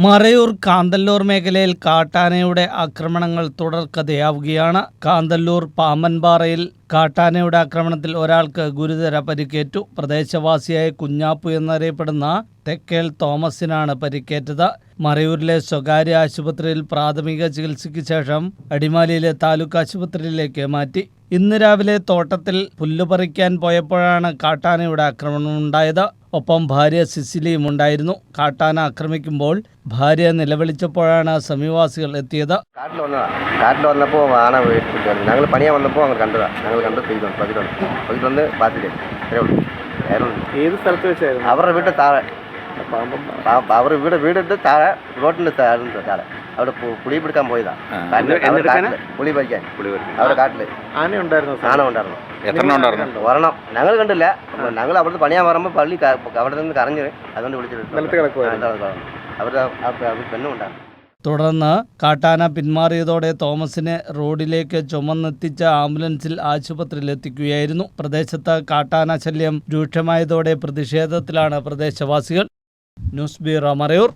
മറയൂർ കാന്തല്ലൂർ മേഖലയിൽ കാട്ടാനയുടെ ആക്രമണങ്ങൾ തുടർക്കഥയാവുകയാണ് കാന്തല്ലൂർ പാമ്പൻപാറയിൽ കാട്ടാനയുടെ ആക്രമണത്തിൽ ഒരാൾക്ക് ഗുരുതര പരിക്കേറ്റു. പ്രദേശവാസിയായ കുഞ്ഞാപ്പു എന്നറിയപ്പെടുന്ന തെക്കേൽ തോമസിനാണ് പരിക്കേറ്റത്. മറയൂരിലെ സ്വകാര്യ ആശുപത്രിയിൽ പ്രാഥമിക ചികിത്സയ്ക്ക് ശേഷം അടിമാലിയിലെ താലൂക്ക് ആശുപത്രിയിലേക്ക് മാറ്റി. ഇന്ന് രാവിലെ തോട്ടത്തിൽ പുല്ലുപറിക്കാൻ പോയപ്പോഴാണ് കാട്ടാനയുടെ ആക്രമണം ഉണ്ടായത്. ഒപ്പം ഭാര്യ സിസിലിയും ഉണ്ടായിരുന്നു. കാട്ടാന ആക്രമിക്കുമ്പോൾ ഭാര്യ നിലവിളിച്ചപ്പോഴാണ് സമീപവാസികൾ എത്തിയത്. കാട്ടിൽ വന്നതാ. കാട്ടിൽ വന്നപ്പോൾ ആന ഞങ്ങൾ പണിയാൻ വന്നപ്പോൾ അങ്ങ് കണ്ടതാ. ഞങ്ങൾ കണ്ട് ചെയ്തു പതിട്ടുണ്ട് പതിട്ട് വന്ന് പാത്തില്ലേ അത്രേ ഉള്ളൂ വേറെ ഒന്നും ഏത് സ്ഥലത്ത് വെച്ചായിരുന്നു അവരുടെ വീട്ടിൽ താഴെ പാമ്പം പാ- അവർ വീട് വീടിട്ട് താഴെ റോഡിൻ്റെ താഴെ താഴെ അവിടെ പു- പുളി പിടിക്കാൻ പോയതാ കാട്ടില് അവര് കാട്ടില് പുളി പറിക്കാൻ അവരുടെ കാട്ടില് ആന ഉണ്ടായിരുന്നു ആന ഉണ്ടായിരുന്നു എത്രണ്ണം ഉണ്ടായിരുന്നു ഒരെണ്ണം ഞങ്ങൾ കണ്ടില്ല ഞങ്ങൾ അവിടുന്ന് പണിയാൻ പറയുമ്പോൾ പള്ളി ക- അവിടെ നിന്ന് കറങ്ങി അതുകൊണ്ട് വിളിച്ചിട്ട് നിലത്ത് കിടക്കുവായിരുന്നു. അവരുടെ ആ പെണ്ണും ഉണ്ടായിരുന്നു തുടർന്ന് കാട്ടാന പിന്മാറിയതോടെ തോമസിനെ റോഡിലേക്ക് ചുമന്നെത്തിച്ച ആംബുലൻസിൽ ആശുപത്രിയിലെത്തിക്കുകയായിരുന്നു. പ്രദേശത്ത് കാട്ടാന ശല്യം രൂക്ഷമായതോടെ പ്രതിഷേധത്തിലാണ് പ്രദേശവാസികൾ. News bureau Marayoor.